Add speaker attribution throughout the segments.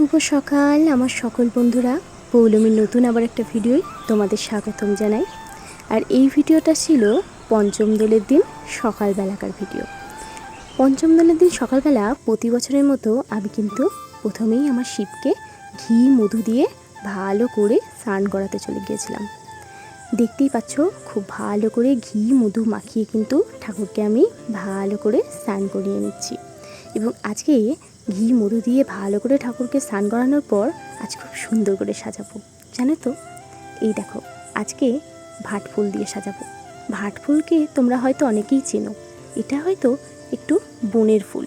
Speaker 1: শুভ সকাল, আমার সকল বন্ধুরা। পৌলমীর নতুন আবার একটা ভিডিওয় তোমাদের স্বাগতম জানাই। আর এই ভিডিওটা ছিল পঞ্চম দোলের দিন সকালবেলাকার ভিডিও। পঞ্চম দোলের দিন সকালবেলা প্রতি বছরের মতো আমি কিন্তু প্রথমেই আমার শিবকে ঘি, মধু দিয়ে ভালো করে স্নান করাতে চলে গিয়েছিলাম। দেখতেই পাচ্ছ, খুব ভালো করে ঘি, মধু মাখিয়ে কিন্তু ঠাকুরকে আমি ভালো করে স্নান করিয়ে নিচ্ছি। এবং আজকে ঘি, মধু দিয়ে ভালো করে ঠাকুরকে স্নান করানোর পর আজ খুব সুন্দর করে সাজাবো। জানো তো? এই দেখো, আজকে ভাট ফুল দিয়ে সাজাবো। ভাট ফুলকে তোমরা হয়তো অনেকেই চেনো। এটা হয়তো একটু বনের ফুল।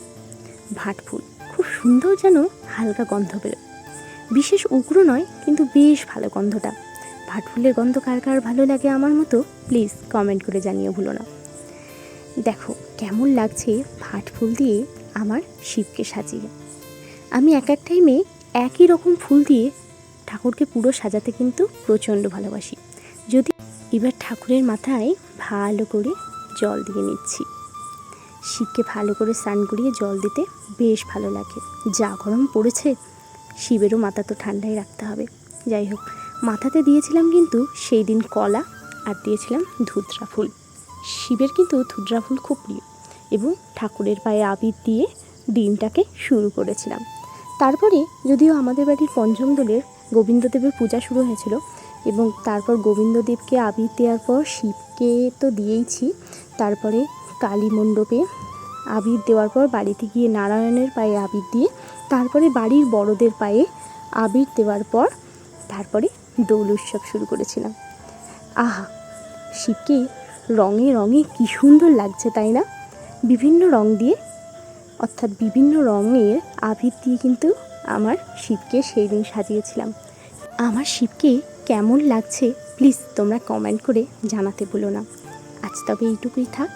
Speaker 1: ভাট ফুল খুব সুন্দর যেন হালকা গন্ধ বেরোয়। বিশেষ উগ্র নয়, কিন্তু বেশ ভালো গন্ধটা। ভাট ফুলের গন্ধ কার কার ভালো লাগে আমার মতো, প্লিজ কমেন্ট করে জানিয়ে ভুলো না। দেখো, কেমন লাগছে ভাট ফুল দিয়ে আমার শিবকে সাজিয়ে। আমি এক এক টাইমে একই রকম ফুল দিয়ে ঠাকুরকে পুরো সাজাতে কিন্তু প্রচণ্ড ভালোবাসি। যদি এবার ঠাকুরের মাথায় ভালো করে জল দিয়ে নিচ্ছি। শিবকে ভালো করে স্নান করিয়ে জল দিতে বেশ ভালো লাগে। যা গরম পড়েছে, শিবেরও মাথা তো ঠান্ডাই রাখতে হবে। যাই হোক, মাথাতে দিয়েছিলাম কিন্তু সেই দিন কলা আর দিয়েছিলাম ধুতরা ফুল। শিবের কিন্তু ধুতরা ফুল খুব প্রিয়। এবং ঠাকুরের পায়ে আবির দিয়ে দিনটাকে শুরু করেছিলাম। তারপরে যদিও আমাদের বাড়ির পঞ্চম দোলের গোবিন্দদেবের পূজা শুরু হয়েছিল এবং তারপর গোবিন্দদেবকে আবির দেওয়ার পর শিবকে তো দিয়েইছি, তারপরে কালী মণ্ডপে আবির দেওয়ার পর বাড়িতে গিয়ে নারায়ণের পায়ে আবির দিয়ে, তারপরে বাড়ির বড়দের পায়ে আবির দেওয়ার পর তারপরে দোল উৎসব শুরু করেছিলাম। আহা, শিবকে রঙে রঙে কী সুন্দর লাগছে, তাই না? বিভিন্ন রং দিয়ে, অর্থাৎ বিভিন্ন রঙের আবির দিয়ে কিন্তু আমার শিবকে সেই দিন সাজিয়েছিলাম। আমার শিবকে কেমন লাগছে, প্লিজ তোমরা কমেন্ট করে জানাতে বলো না। আজ তবে এইটুকুই থাক।